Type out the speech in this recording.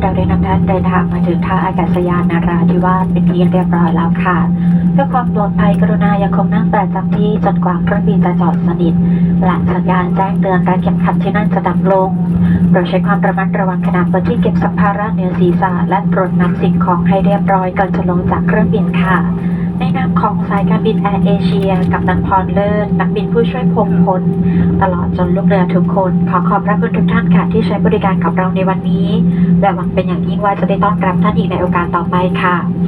เราได้นำท่านเดินทางมาถึงท่าอากาศยานนาราธิวาสเป็นที่เรียบร้อยแล้วค่ะ เพื่อความปลอดภัยกรุณายังคงนั่งประจำที่จนกว่าเครื่องบินจะจอดสนิทและสัญญาณแจ้งเตือนและเข็มขัดที่นั่นจะดับลงโปรดใช้ความระมัดระวังขณะเปิดที่เก็บสัมภาระเหนือศีรษะและปรดนำสิ่งของให้เรียบร้อยก่อนจะลงจากเครื่องบินค่ะ ของสายการบินแอร์เอเชีย กับนักพรเลิศนักบินผู้ช่วยพงพล ตลอดจนลูกเรือทุกคน ขอขอบพระคุณทุกท่านค่ะที่ใช้บริการกับเราในวันนี้ และหวังเป็นอย่างยิ่งว่าจะได้ต้อนรับท่านอีกในโอกาสต่อไปค่ะ